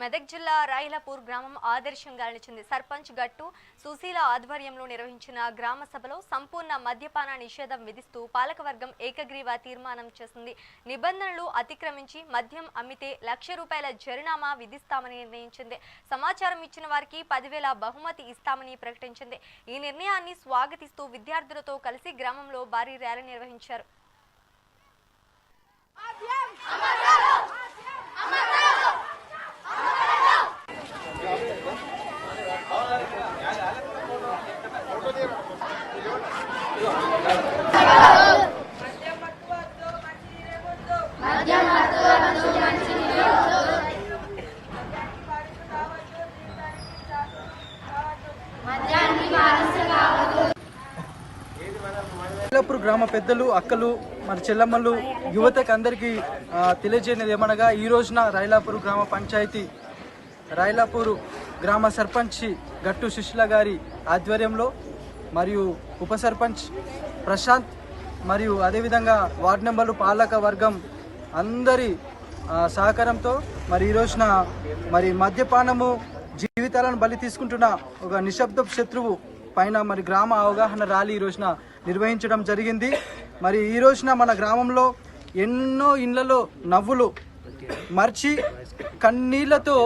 మెదక్ జిల్లా రాయిలపూర్ గ్రామం ఆదర్శంగా నిలిచింది. సర్పంచ్ గట్టు సుశీల ఆధ్వర్యంలో నిర్వహించిన గ్రామ సభలో సంపూర్ణ మద్యపాన నిషేధం విధిస్తూ పాలకవర్గం ఏకగ్రీవ తీర్మానం చేసింది. నిబంధనలు అతిక్రమించి మద్యం అమ్మితే లక్ష రూపాయల జరినామా విధిస్తామని నిర్ణయించింది. సమాచారం ఇచ్చిన వారికి పదివేల బహుమతి ఇస్తామని ప్రకటించింది. ఈ నిర్ణయాన్ని స్వాగతిస్తూ విద్యార్థులతో కలిసి గ్రామంలో భారీ ర్యాలీ నిర్వహించారు. రైలాపూర్ గ్రామ పెద్దలు అక్కలు మన చెల్లమ్మలు యువతకు అందరికీ తెలియజేయనిది ఏమనగా ఈ రోజున రైలాపూర్ గ్రామ పంచాయతీ రైలాపూర్ గ్రామ సర్పంచ్ గట్టు సుశీల గారి ఆధ్వర్యంలో మరియు ఉప సర్పంచ్ ప్రశాంత్ మరియు అదేవిధంగా వార్డు నెంబర్లు పాలక వర్గం అందరి సహకారంతో మరి ఈ రోజున మరి మద్యపానము జీవితాలను బలి తీసుకుంటున్న ఒక నిశ్శబ్ద శత్రువు పైన మరి గ్రామ అవగాహన ర్యాలీ ఈ రోజున నిర్వహించడం జరిగింది. మరి ఈ రోజున మన గ్రామంలో ఎన్నో ఇళ్ళలో నవ్వులు మర్చి కన్నీళ్ళతో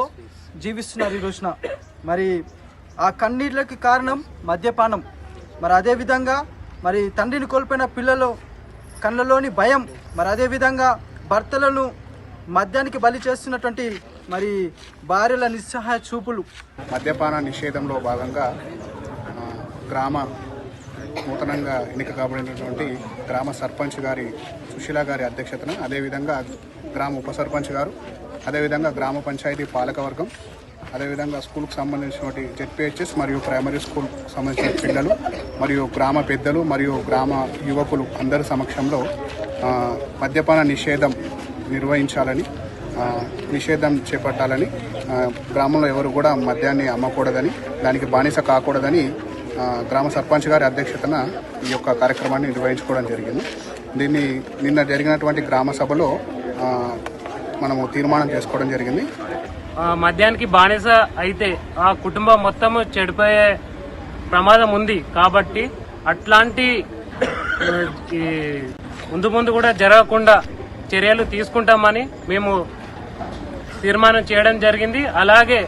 జీవిస్తున్నారు ఈ రోజున. మరి ఆ కన్నీళ్ళకి కారణం మద్యపానం. మరి అదేవిధంగా మరి తండ్రిని కోల్పోయిన పిల్లలు కళ్ళలోని భయం. మరి అదేవిధంగా భర్తలను మద్యానికి బలి చేస్తున్నటువంటి మరి భార్యల నిస్సహాయ చూపులు. మద్యపాన నిషేధంలో భాగంగా గ్రామ నూతనంగా ఎన్నిక కాబడినటువంటి గ్రామ సర్పంచ్ గారి సుశీల గారి అధ్యక్షతన అదేవిధంగా గ్రామ ఉప సర్పంచ్ గారు అదేవిధంగా గ్రామ పంచాయతీ పాలకవర్గం అదేవిధంగా స్కూల్కి సంబంధించినటువంటి జెడ్పిహెచ్ఎస్ మరియు ప్రైమరీ స్కూల్ సంబంధించిన పిల్లలు మరియు గ్రామ పెద్దలు మరియు గ్రామ యువకులు అందరి సమక్షంలో మద్యపాన నిషేధం నిర్వహించాలని నిషేధం చేపట్టాలని గ్రామంలో ఎవరు కూడా మద్యాన్ని అమ్మకూడదని దానికి బానిస కాకూడదని గ్రామ సర్పంచ్ గారి అధ్యక్షతన ఈ యొక్క కార్యక్రమాన్ని నిర్వహించుకోవడం జరిగింది. దీన్ని నిన్న జరిగినటువంటి గ్రామ సభలో మనము తీర్మానం చేసుకోవడం జరిగింది. మద్యానికి బానిస అయితే ఆ కుటుంబం మొత్తము చెడిపోయే ప్రమాదం ఉంది కాబట్టి అట్లాంటి ఈ ముందు ముందు కూడా జరగకుండా చర్యలు తీసుకుంటామని మేము తీర్మానం చేయడం జరిగింది. అలాగే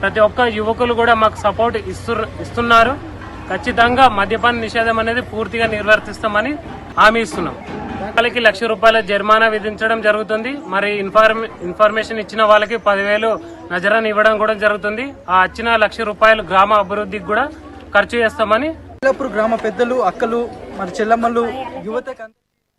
ప్రతి ఒక్క యువకులు కూడా మాకు సపోర్ట్ ఇస్తు ఇస్తున్నారు. ఖచ్చితంగా మద్యపాన నిషేధం అనేది పూర్తిగా నిర్వర్తిస్తామని హామీ ఇస్తున్నాం. వాళ్ళకి లక్ష రూపాయల జరిమానా విధించడం జరుగుతుంది. మరి ఇన్ఫర్మేషన్ ఇచ్చిన వాళ్ళకి పదివేలు నజరాన్ని ఇవ్వడం కూడా జరుగుతుంది. ఆ వచ్చిన లక్ష రూపాయలు గ్రామ అభివృద్ధికి కూడా ఖర్చు చేస్తామని గ్రామ పెద్దలు అక్కలు మరి చెల్లమ్మలు యువత